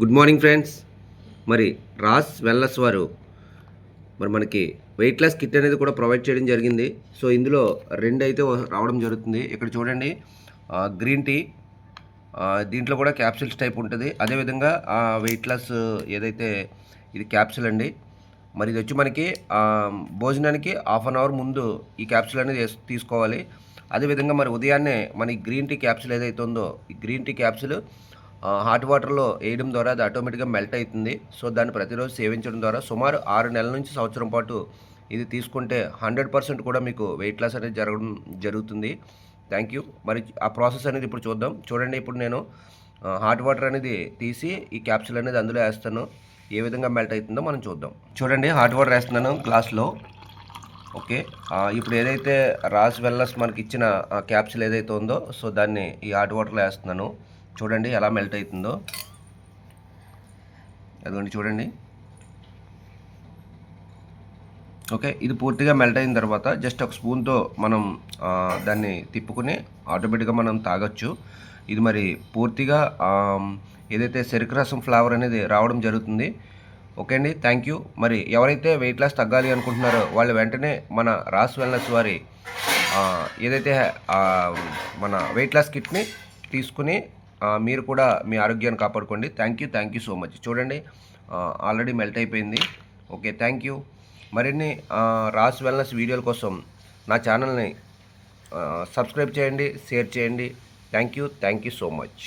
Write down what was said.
Good morning friends. మరి Ross wellness వారు మరి మనకి వెయిట్ లాస్ కిట్ అనేది కూడా ప్రొవైడ్ చేయడం జరిగింది. సో ఇందులో రెండు అయితే రావడం జరుగుతుంది. ఇక్కడ చూడండి గ్రీన్ టీ దీంట్లో కూడా క్యాప్సిల్స్ టైప్ ఉంటుంది. అదేవిధంగా వెయిట్ లాస్ ఏదైతే ఇది క్యాప్సిల్ అండి మరి ఇది వచ్చి మనకి భోజనానికి హాఫ్ అన్ అవర్ ముందు ఈ క్యాప్సిల్ అనేది తీసుకోవాలి. అదేవిధంగా మరి ఉదయాన్నే మన గ్రీన్ టీ క్యాప్సిల్ ఏదైతే ఉందో ఈ గ్రీన్ టీ క్యాప్సిల్ హాట్ వాటర్లో వేయడం ద్వారా అది ఆటోమేటిక్గా మెల్ట్ అవుతుంది. సో దాన్ని ప్రతిరోజు సేవించడం ద్వారా సుమారు ఆరు నెలల నుంచి సంవత్సరం పాటు ఇది తీసుకుంటే హండ్రెడ్ పర్సెంట్ కూడా మీకు వెయిట్ లాస్ అనేది జరగడం జరుగుతుంది. Thank you. మరి ఆ ప్రాసెస్ అనేది ఇప్పుడు చూద్దాం. చూడండి ఇప్పుడు నేను హాట్ వాటర్ అనేది తీసి ఈ క్యాప్సూల్ అనేది అందులో వేస్తాను. ఏ విధంగా మెల్ట్ అవుతుందో మనం చూద్దాం. చూడండి హాట్ వాటర్ వేస్తున్నాను గ్లాస్లో. ఓకే. ఇప్పుడు ఏదైతే రాస్ వెల్లస్ మనకి ఇచ్చిన క్యాప్సూల్ ఏదైతే ఉందో సో దాన్ని ఈ హాట్ వాటర్లో వేస్తున్నాను. చూడండి ఎలా మెల్ట్ అవుతుందో. అదిగోండి చూడండి. ఓకే ఇది పూర్తిగా మెల్ట్ అయిన తర్వాత జస్ట్ ఒక స్పూన్తో మనం దాన్ని తిప్పుకుని ఆటోమేటిక్గా మనం తాగొచ్చు. ఇది మరి పూర్తిగా ఏదైతే చెరుకు రసం ఫ్లేవర్ అనేది రావడం జరుగుతుంది. ఓకే అండి థ్యాంక్ యూ. మరి ఎవరైతే వెయిట్ లాస్ తగ్గాలి అనుకుంటున్నారో వాళ్ళు వెంటనే మన రాస్ వెల్నెస్ వారి ఏదైతే మన వెయిట్ లాస్ కిట్ని తీసుకుని మీరు కూడా మీ ఆరోగ్యాన్ని కాపాడుకోండి. Thank you thank you so much చూడండి ఆల్రెడీ మెల్ట్ అయిపోయింది. ఓకే థ్యాంక్ యూ మరిన్ని రాస్ వెల్నెస్ వీడియోల కోసం నా ఛానల్ని సబ్స్క్రైబ్ చేయండి షేర్ చేయండి. Thank you thank you so much